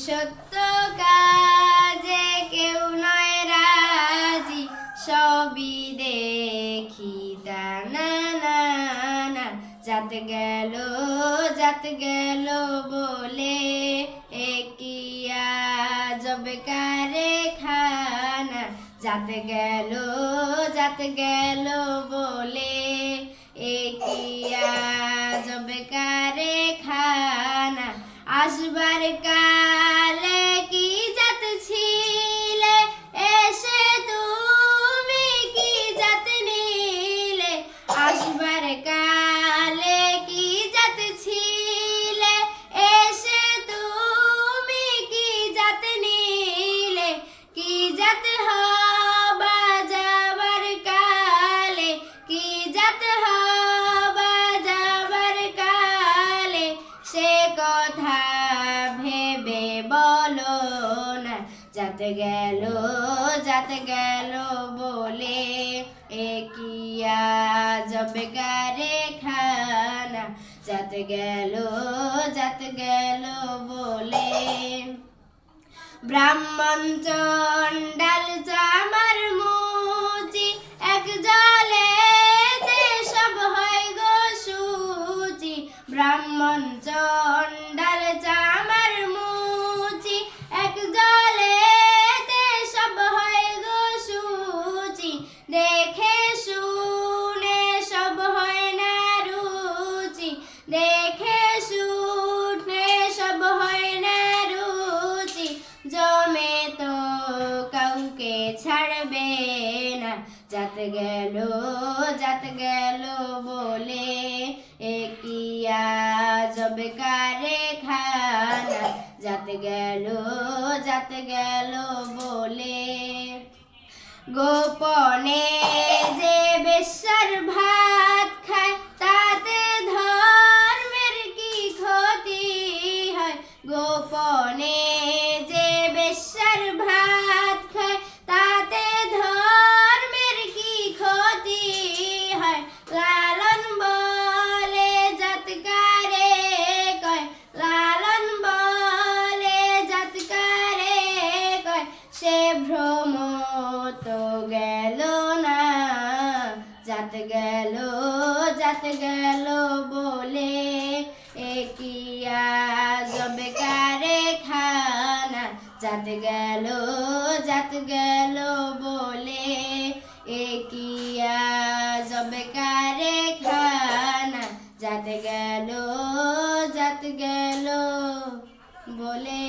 সত্য কাজে কেউ নয় রাজি, সবই দেখি না যাত গেল যাত গেল বলে একিয়া জব কারে খানা যাত গেল যাত গেল বলে একিয়া যাতে গেল যাতে গেল বলে একিয়া জবে গারে খানা। যাতে গেল যাতে গেল বলে ব্রাহ্মণ চণ্ডাল চামার ছাড়বে না। যাত গেল যাত গেল বলে একিয়া জব কারে খানা। যাত গেল যাত গেল বলে গোপনে যে বেশার ভাত সে ভ্রম তো গেল না। যাত গেল যাত গেল বলে একিয়া জবে কারে খানা যাত গেল যাত গেল বলে একিয়া জবে কারে খানা যাত গেল যাত গেল বলে